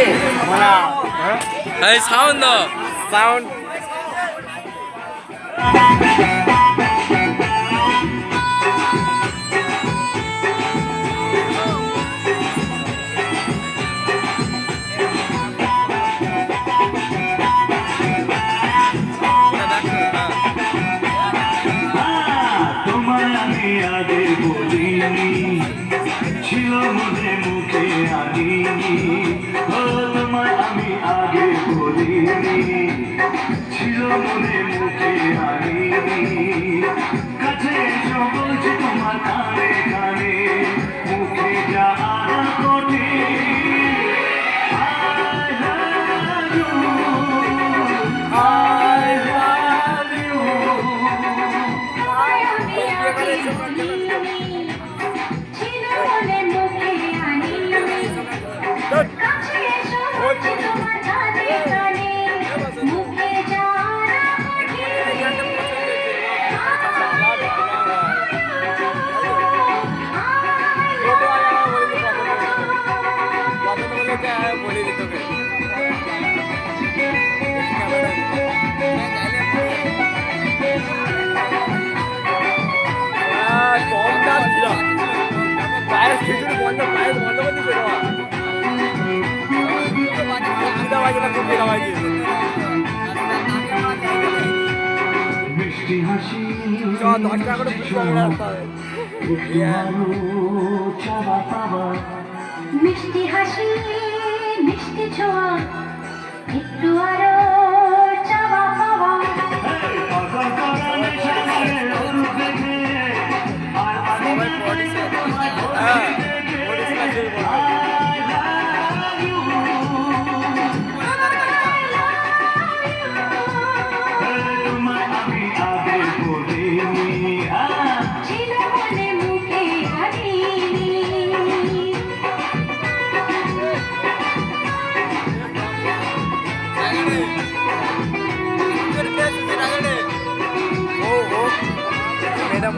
কে মোনা এই সাউন্ড দাও সাউন্ড তোমায় আমি আগে বলিনি ছিল মনে মুখে আনিনি তোমায় আমি আগে বলিনি ছিল মনে মুখে আনিনি কাছে এসো বলছি তোমার কানে কানে মুখে যা আর I love you. পায়ের খিচুড়ি বন্ধ পায়ের বন্ধ করে দিচ্ছে দশ টাকা করে মিষ্টি হাসি মিষ্টি ছোঁয়া একটু আরও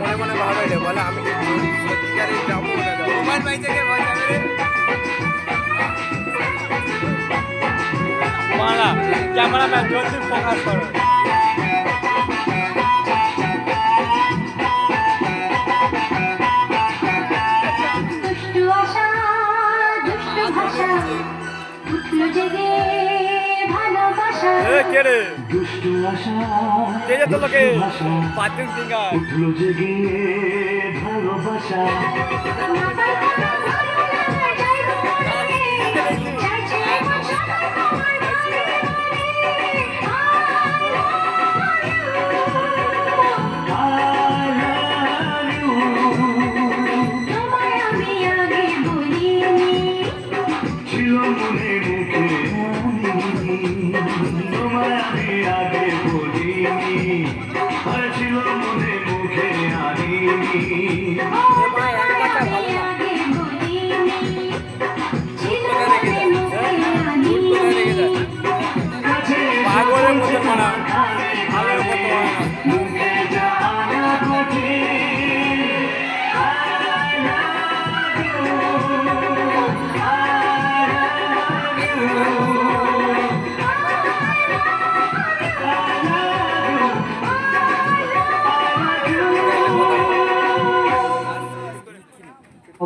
মনে মনে ভাবে রে বলে আমি সত্যিকারে যাব না যাব মোবাইল পাই থেকে বাজাবে রে। মালা ক্যামেরাম্যান জলদি ফোকাস করো। দুষ্টু ভাষা জেগে। ভালোবাসা এ কে রে? দুষ্টু আশা কে যে তোকে পাতিল সিঙ্গার ভালোবাসা। ছিল মনে মুখে আনি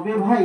তবে ভাই